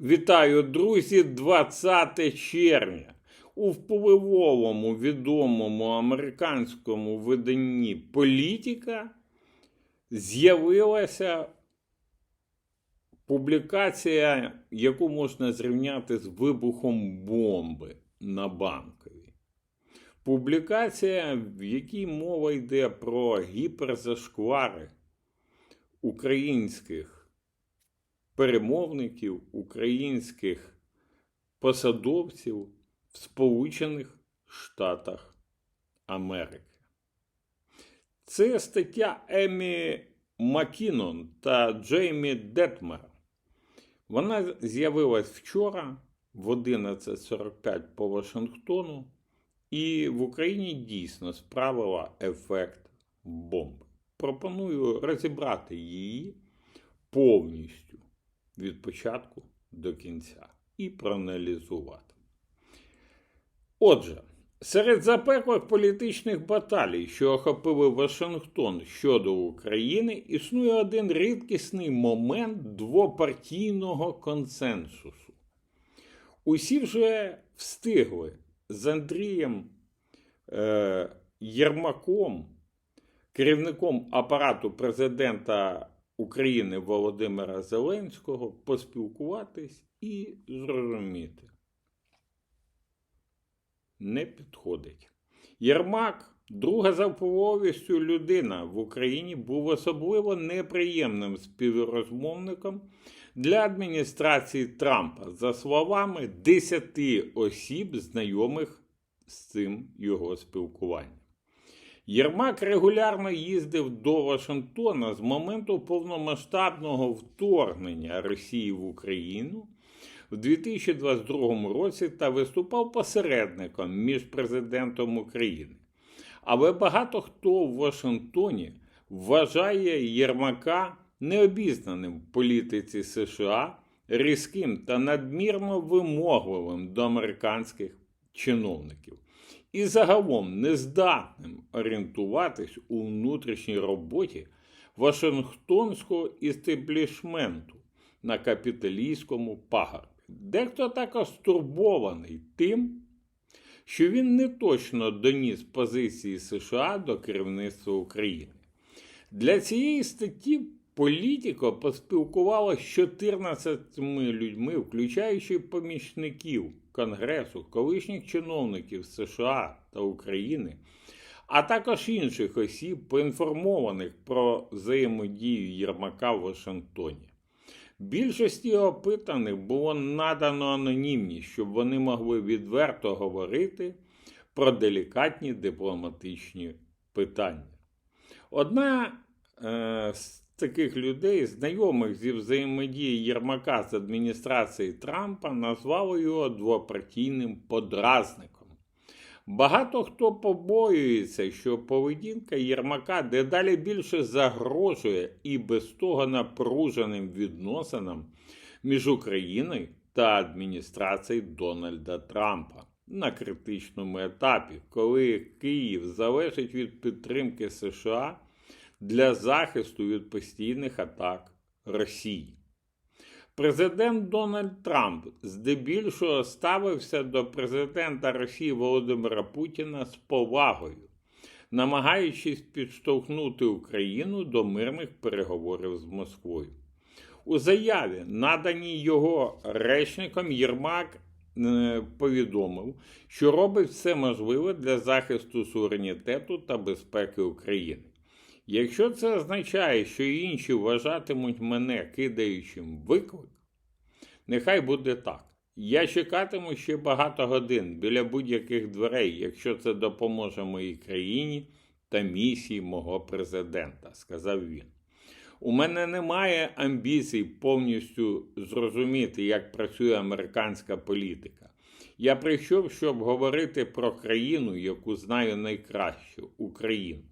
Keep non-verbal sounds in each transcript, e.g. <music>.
Вітаю, друзі! 20 червня. У впливовому відомому американському виданні Політика з'явилася публікація, яку можна зрівняти з вибухом бомби на банковій. Публікація, в якій мова йде про гіперзашквари українських перемовників, українських посадовців в Сполучених Штатах Америки. Це стаття Емі Макінон та Джеймі Детмер. Вона з'явилась вчора в 11.45 по Вашингтону, і в Україні дійсно справила ефект бомби. Пропоную розібрати її повністю від початку до кінця і проаналізувати. Отже, серед запеклих політичних баталій, що охопили Вашингтон щодо України, існує один рідкісний момент двопартійного консенсусу. Усі вже встигли з Андрієм е, Єрмаком, керівником апарату президента України Володимира Зеленського поспілкуватись і зрозуміти. Не підходить. Єрмак, друга за впливовістю людина в Україні, був особливо неприємним співрозмовником для адміністрації Трампа, за словами 10 осіб, знайомих з цим його спілкуванням. Єрмак регулярно їздив до Вашингтона з моменту повномасштабного вторгнення Росії в Україну в 2022 році та виступав посередником між президентом України. Але багато хто в Вашингтоні вважає Єрмака необізнаним в політиці США, різким та надмірно вимогливим до американських чиновників і загалом нездатним орієнтуватись у внутрішній роботі Вашингтонського істеблішменту на капіталійському пагорбі. Дехто також стурбований тим, що він не точно доніс позиції США до керівництва України. Для цієї статті політико поспілкувалося з 14 людьми, включаючи помічників Конгресу, колишніх чиновників США та України, а також інших осіб, поінформованих про взаємодію Єрмака в Вашингтоні. Більшості опитаних було надано анонімність, щоб вони могли відверто говорити про делікатні дипломатичні питання. Одна е, з таких людей, знайомих зі взаємодії Єрмака з адміністрацією Трампа, назвала його двопартійним подразником. Багато хто побоюється, що поведінка Єрмака дедалі більше загрожує і без того напруженим відносинам між Україною та адміністрацією Дональда Трампа на критичному етапі, коли Київ залежить від підтримки США для захисту від постійних атак Росії. Президент Дональд Трамп здебільшого ставився до президента Росії Володимира Путіна з повагою, намагаючись підштовхнути Україну до мирних переговорів з Москвою. У заяві, наданій його речником, Єрмак е, повідомив, що робить все можливе для захисту суверенітету та безпеки України. Якщо це означає, що інші вважатимуть мене кидаючим виклик, нехай буде так. Я чекатиму ще багато годин біля будь-яких дверей, якщо це допоможе моїй країні та місії мого президента, сказав він. У мене немає амбіцій повністю зрозуміти, як працює американська політика. Я прийшов, щоб говорити про країну, яку знаю найкраще Україну.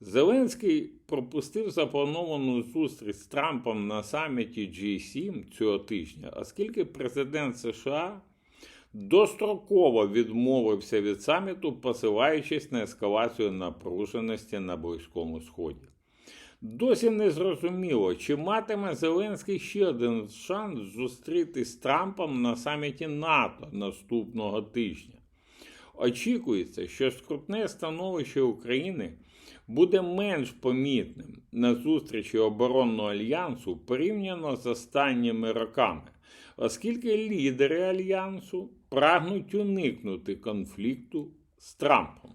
Зеленський пропустив заплановану зустріч з Трампом на саміті G7 цього тижня, оскільки президент США достроково відмовився від саміту, посилаючись на ескалацію напруженості на Близькому Сході. Досі не зрозуміло, чи матиме Зеленський ще один шанс зустрітись з Трампом на саміті НАТО наступного тижня. Очікується, що скрутне становище України буде менш помітним на зустрічі оборонного альянсу порівняно з останніми роками, оскільки лідери альянсу прагнуть уникнути конфлікту з Трампом.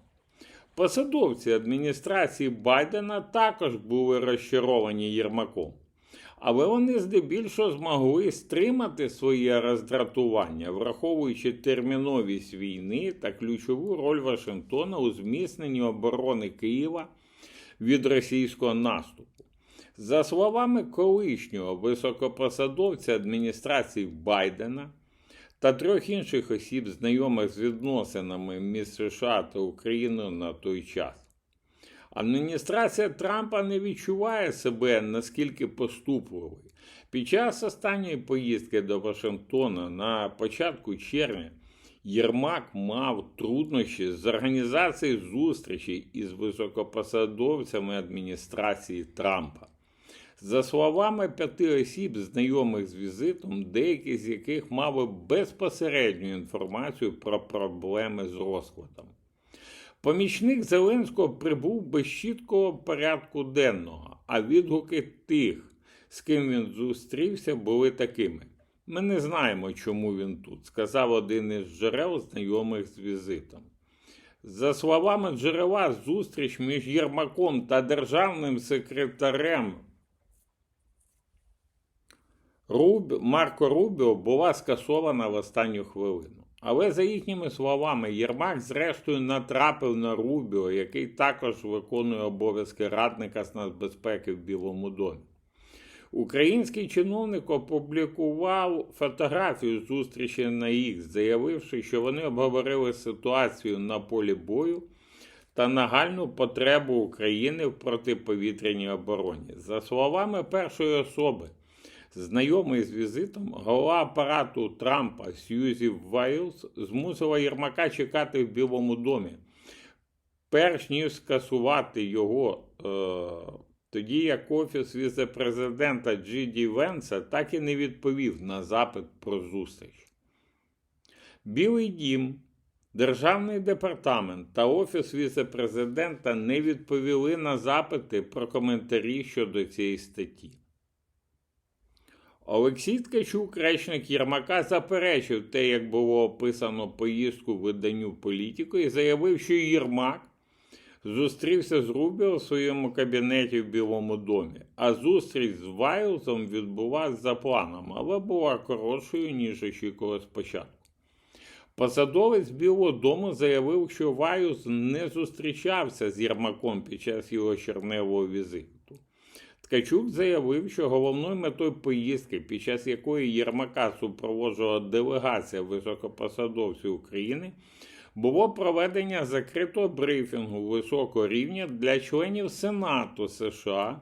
Посадовці адміністрації Байдена також були розчаровані Єрмаком, але вони здебільшого змогли стримати своє роздратування, враховуючи терміновість війни та ключову роль Вашингтона у зміцненні оборони Києва від російського наступу. За словами колишнього високопосадовця адміністрації Байдена та трьох інших осіб, знайомих з відносинами між США та Україною на той час. Адміністрація Трампа не відчуває себе наскільки поступливою. Під час останньої поїздки до Вашингтона на початку червня Єрмак мав труднощі з організацією зустрічей із високопосадовцями адміністрації Трампа. За словами п'яти осіб, знайомих з візитом, деякі з яких мали безпосередню інформацію про проблеми з розкладом. Помічник Зеленського прибув без чіткого порядку денного, а відгуки тих, з ким він зустрівся, були такими. Ми не знаємо, чому він тут, сказав один із джерел, знайомих з візитом. За словами джерела, зустріч між Єрмаком та державним секретарем Руб... Марко Рубіо була скасована в останню хвилину. Але, за їхніми словами, Єрмак, зрештою, натрапив на Рубіо, який також виконує обов'язки радника з нацбезпеки в Білому домі. Український чиновник опублікував фотографію зустрічі на X, заявивши, що вони обговорили ситуацію на полі бою та нагальну потребу України в протиповітряній обороні. За словами першої особи, знайомий з візитом, голова апарату Трампа Сьюзі Вайлз змусила Єрмака чекати в Білому домі, перш ніж скасувати його. Е тоді як Офіс віце-президента Джі Ді Венса так і не відповів на запит про зустріч. Білий дім, Державний департамент та Офіс віце-президента не відповіли на запити про коментарі щодо цієї статті. Олексій Ткачук, речник Єрмака, заперечив те, як було описано поїздку виданню політику, і заявив, що Єрмак зустрівся з Рубіо в своєму кабінеті в Білому домі, а зустріч з Вайлзом відбулася за планом, але була коротшою, ніж очікувалось спочатку. Посадовець Білого дому заявив, що Вайлз не зустрічався з Єрмаком під час його черневого візиту. Ткачук заявив, що головною метою поїздки, під час якої Єрмака супроводжувала делегація високопосадовців України, було проведення закритого брифінгу високого рівня для членів Сенату США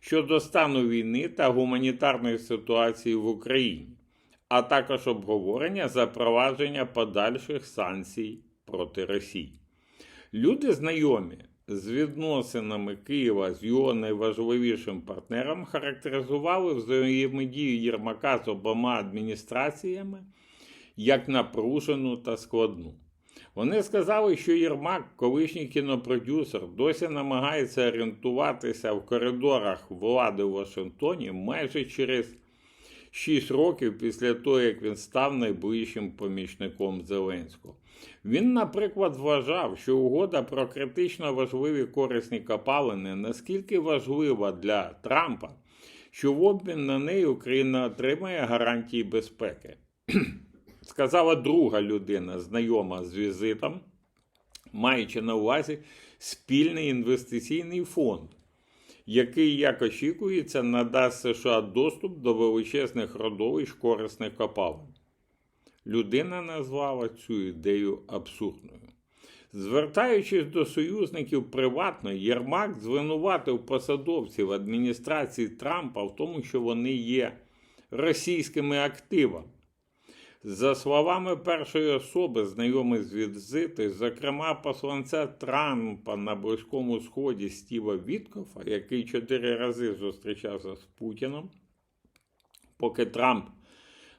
щодо стану війни та гуманітарної ситуації в Україні, а також обговорення запровадження подальших санкцій проти Росії. Люди знайомі з відносинами Києва з його найважливішим партнером характеризували взаємодію Єрмака з обома адміністраціями як напружену та складну. Вони сказали, що Єрмак, колишній кінопродюсер, досі намагається орієнтуватися в коридорах влади в Вашингтоні майже через 6 років після того, як він став найближчим помічником Зеленського. Він, наприклад, вважав, що угода про критично важливі корисні копалини наскільки важлива для Трампа, що в обмін на неї Україна отримає гарантії безпеки <clears throat> сказала друга людина, знайома з візитом, маючи на увазі спільний інвестиційний фонд, який, як очікується, надасть США доступ до величезних родовищ корисних копалин. Людина назвала цю ідею абсурдною. Звертаючись до союзників приватно, Єрмак звинуватив посадовців адміністрації Трампа в тому, що вони є російськими активами. За словами першої особи, знайомих з візиту, зокрема посланця Трампа на Близькому Сході Стіва Віткофа, який чотири рази зустрічався з Путіном, поки Трамп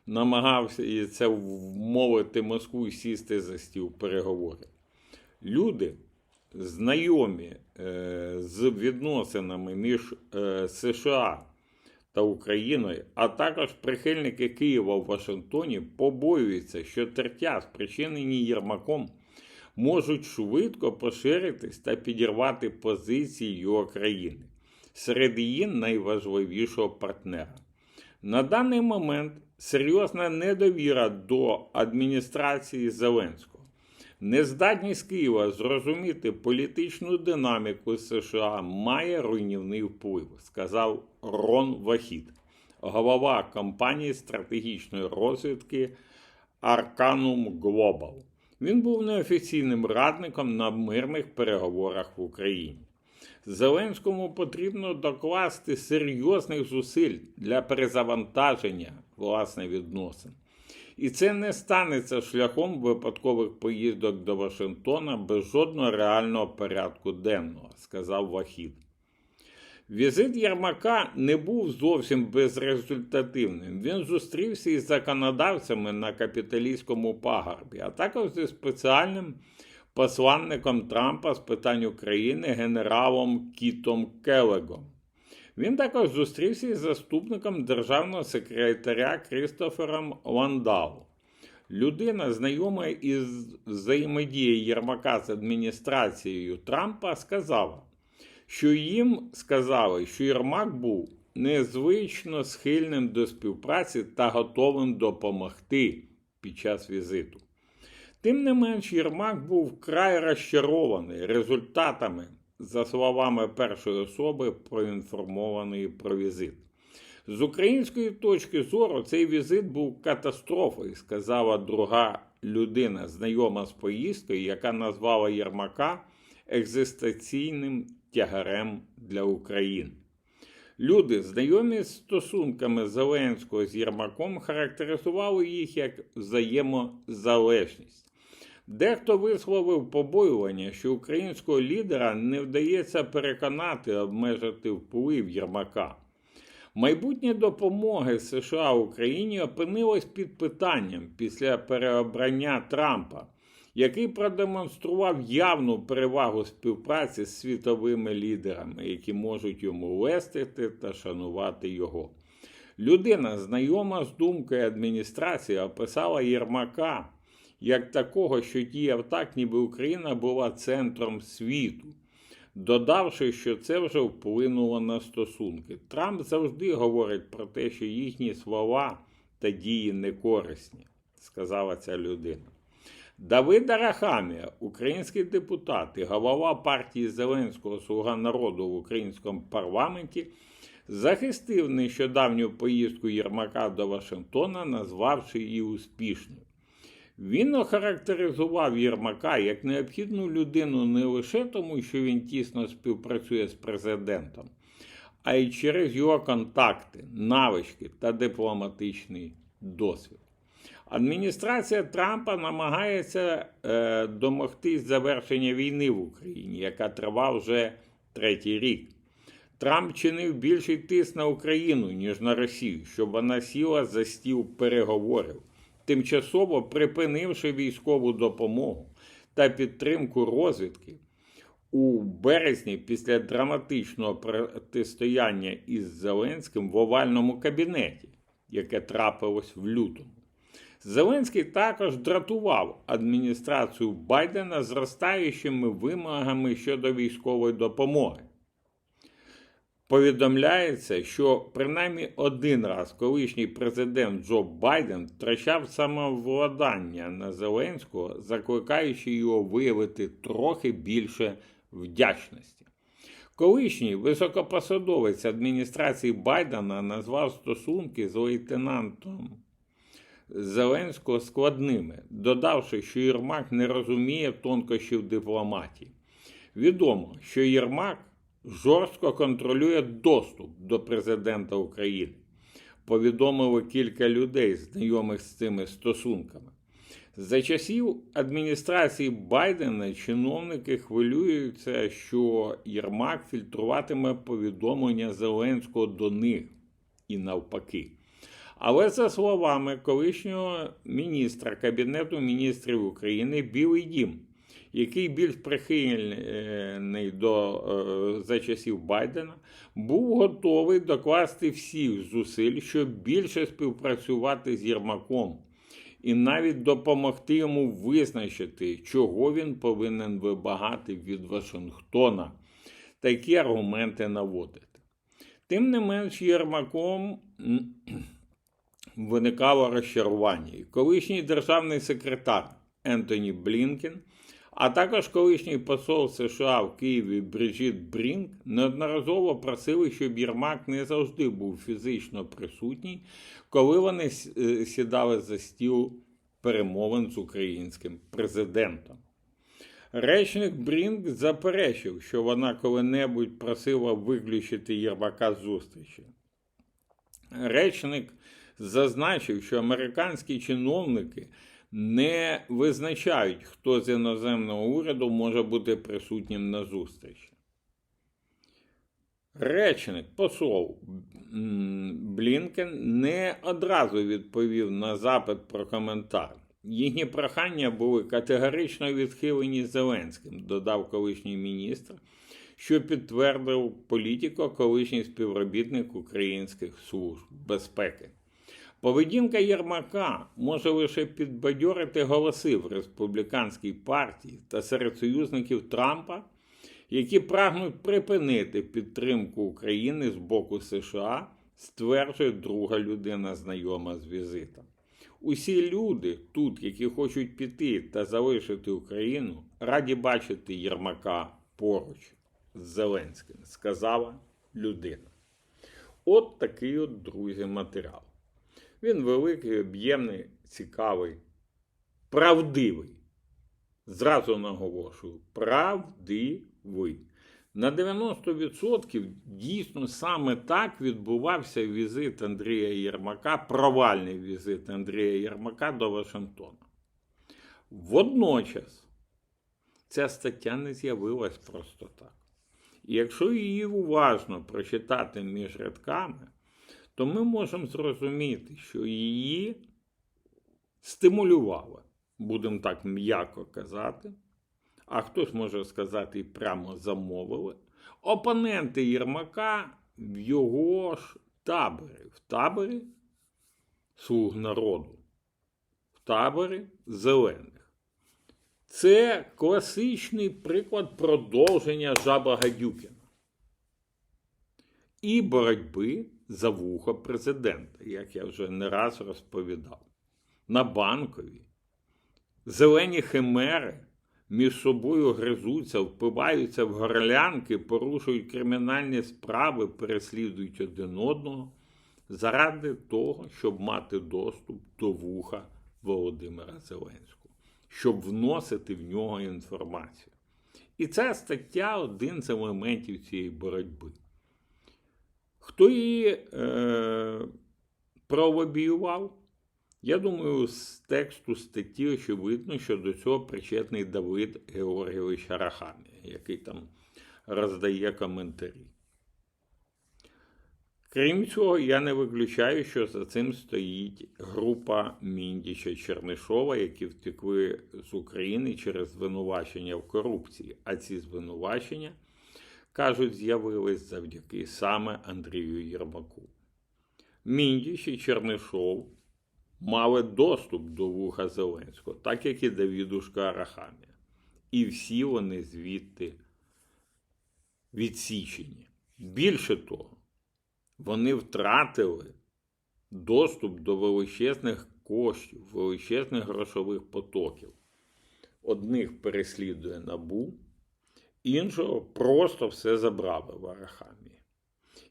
намагався і це вмовити Москву сісти за стіл переговорів. Люди, знайомі е, з відносинами між е, США та Україною, а також прихильники Києва в Вашингтоні, побоюються, що тертя, спричинені Єрмаком, можуть швидко поширитись та підірвати позиції його країни серед її найважливішого партнера. На даний момент серйозна недовіра до адміністрації Зеленського. Нездатність Києва зрозуміти політичну динаміку США має руйнівний вплив, сказав Рон Вахід, голова компанії стратегічної розвідки Arcanum Global. Він був неофіційним радником на мирних переговорах в Україні. Зеленському потрібно докласти серйозних зусиль для перезавантаження власне відносин. І це не станеться шляхом випадкових поїздок до Вашингтона без жодного реального порядку денного, сказав Вахід. Візит Єрмака не був зовсім безрезультативним. Він зустрівся із законодавцями на капіталійському пагорбі, а також зі спеціальним посланником Трампа з питань України генералом Кітом Келегом. Він також зустрівся із заступником державного секретаря Крістофером Ландау. Людина, знайома із взаємодією Єрмака з адміністрацією Трампа, сказала, що їм сказали, що Єрмак був незвично схильним до співпраці та готовим допомогти під час візиту. Тим не менш, Єрмак був вкрай розчарований результатами, за словами першої особи, проінформованої про візит. З української точки зору, цей візит був катастрофою, сказала друга людина, знайома з поїздкою, яка назвала Єрмака екзистенційним тягарем для України. Люди, знайомі з стосунками Зеленського з Єрмаком, характеризували їх як взаємозалежність. Дехто висловив побоювання, що українського лідера не вдається переконати обмежити вплив Єрмака. Майбутнє допомоги США Україні опинилось під питанням після переобрання Трампа, який продемонстрував явну перевагу співпраці з світовими лідерами, які можуть йому лестити та шанувати його. Людина, знайома з думкою адміністрації, описала Єрмака як такого, що діяв так, ніби Україна була центром світу, додавши, що це вже вплинуло на стосунки. Трамп завжди говорить про те, що їхні слова та дії не корисні, сказала ця людина. Давид Арахамія, український депутат і голова партії Зеленського Слуга народу в українському парламенті, захистив нещодавню поїздку Єрмака до Вашингтона, назвавши її успішною. Він охарактеризував Єрмака як необхідну людину не лише тому, що він тісно співпрацює з президентом, а й через його контакти, навички та дипломатичний досвід. Адміністрація Трампа намагається е, домогтись завершення війни в Україні, яка триває вже третій рік. Трамп чинив більший тиск на Україну, ніж на Росію, щоб вона сіла за стіл переговорів тимчасово припинивши військову допомогу та підтримку розвідки. У березні, після драматичного протистояння із Зеленським в овальному кабінеті, яке трапилось в лютому, Зеленський також дратував адміністрацію Байдена зростаючими вимогами щодо військової допомоги. Повідомляється, що принаймні один раз колишній президент Джо Байден втрачав самовладання на Зеленського, закликаючи його виявити трохи більше вдячності. Колишній високопосадовець адміністрації Байдена назвав стосунки з лейтенантом Зеленського складними, додавши, що Єрмак не розуміє тонкощів дипломатії. Відомо, що Єрмак жорстко контролює доступ до президента України. повідомило кілька людей, знайомих з цими стосунками. За часів адміністрації Байдена чиновники хвилюються, що Єрмак фільтруватиме повідомлення Зеленського до них і навпаки. Але за словами колишнього міністра Кабінету міністрів України Білий Дім, який більш прихильний до е, за часів Байдена, був готовий докласти всіх зусиль, щоб більше співпрацювати з Єрмаком і навіть допомогти йому визначити, чого він повинен вибагати від Вашингтона. Такі аргументи наводити. Тим не менш, Єрмаком виникало розчарування. Колишній державний секретар Ентоні Блінкен, а також колишній посол США в Києві Бріджіт Брінк неодноразово просили, щоб Єрмак не завжди був фізично присутній, коли вони е, сідали за стіл перемовин з українським президентом. Речник Брінк заперечив, що вона коли-небудь просила виключити Єрмака з зустрічі. Речник зазначив, що американські чиновники не визначають, хто з іноземного уряду може бути присутнім на зустрічі. Речник посол Блінкен не одразу відповів на запит про коментар. Їхні прохання були категорично відхилені Зеленським, додав колишній міністр, що підтвердив політико колишній співробітник українських служб безпеки. Поведінка Єрмака може лише підбадьорити голоси в республіканській партії та серед союзників Трампа, які прагнуть припинити підтримку України з боку США, стверджує друга людина, знайома з візитом. Усі люди тут, які хочуть піти та залишити Україну, раді бачити Єрмака поруч з Зеленським, сказала людина. От такий от, друзі, матеріал. Він великий, об'ємний, цікавий, правдивий. Зразу наголошую, правдивий. На 90% дійсно саме так відбувався візит Андрія Єрмака, провальний візит Андрія Єрмака до Вашингтона. Водночас ця стаття не з'явилась просто так. І якщо її уважно прочитати між рядками, то ми можемо зрозуміти, що її стимулювали, будемо так м'яко казати, а хтось може сказати і прямо замовили, опоненти Єрмака в його ж таборі, в таборі слуг народу, в таборі зелених. Це класичний приклад продовження жаба Гадюкіна і боротьби за вухо президента, як я вже не раз розповідав. На банковій зелені химери між собою гризуться, впиваються в горлянки, порушують кримінальні справи, переслідують один одного заради того, щоб мати доступ до вуха Володимира Зеленського, щоб вносити в нього інформацію. І ця стаття один з елементів цієї боротьби. Хто її е, пролобіював? Я думаю, з тексту статті очевидно, що до цього причетний Давид Георгійович Арахамія, який там роздає коментарі. Крім цього, я не виключаю, що за цим стоїть група Міндіча Чернишова, які втекли з України через звинувачення в корупції. А ці звинувачення, кажуть, з'явились завдяки саме Андрію Єрмаку. Міндіч і Чернишов мали доступ до вуха Зеленського, так як і Давідушка Арахамія. І всі вони звідти відсічені. Більше того, вони втратили доступ до величезних коштів, величезних грошових потоків. Одних переслідує набу, іншого просто все забрали в Арахамії.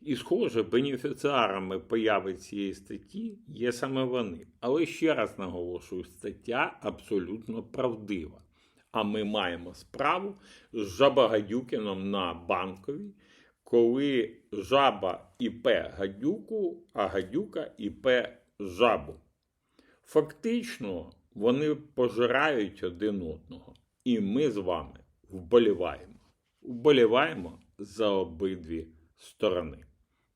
І, схоже, бенефіціарами появи цієї статті є саме вони. Але ще раз наголошую, стаття абсолютно правдива. А ми маємо справу з Жабагадюкіном на банковій, коли жаба іпе гадюку, а гадюка іпе жабу. Фактично, вони пожирають один одного. І ми з вами вболіваємо. Вболіваємо за обидві сторони.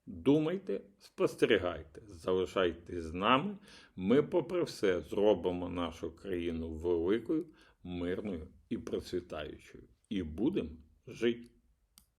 Думайте, спостерігайте, залишайтесь з нами. Ми, попри все, зробимо нашу країну великою, мирною і процвітаючою. І будемо жити.